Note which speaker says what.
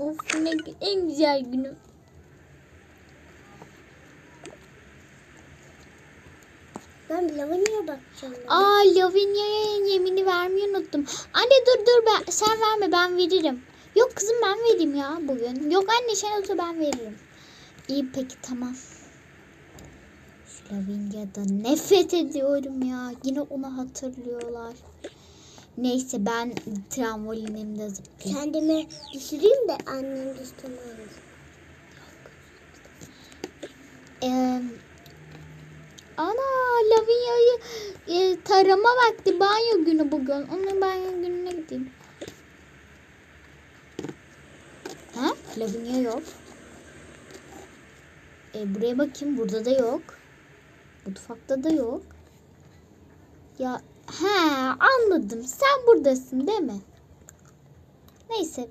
Speaker 1: Of ne en güzel günüm.
Speaker 2: Ben Lavanya'ya bakacağım.
Speaker 1: Aa Lavinia'ya yemini vermeyi unuttum. Anne dur dur ben sen verme ben veririm. Yok kızım ben vereyim ya bugün. Yok anne sen olsa ben veririm. İyi peki tamam. Şu Lavinia'dan nefret ediyorum ya. Yine onu hatırlıyorlar. Neyse ben trambolinimde zıplayayım.
Speaker 2: Kendimi düşüreyim de annem düşürmez.
Speaker 1: Ee, ana Lavinia'yı e, tarama vakti banyo günü bugün. Onun banyo gününe gideyim. Ha? Lavinia yok. E, buraya bakayım. Burada da yok. Mutfakta da yok. Ya He anladım. Sen buradasın değil mi? Neyse.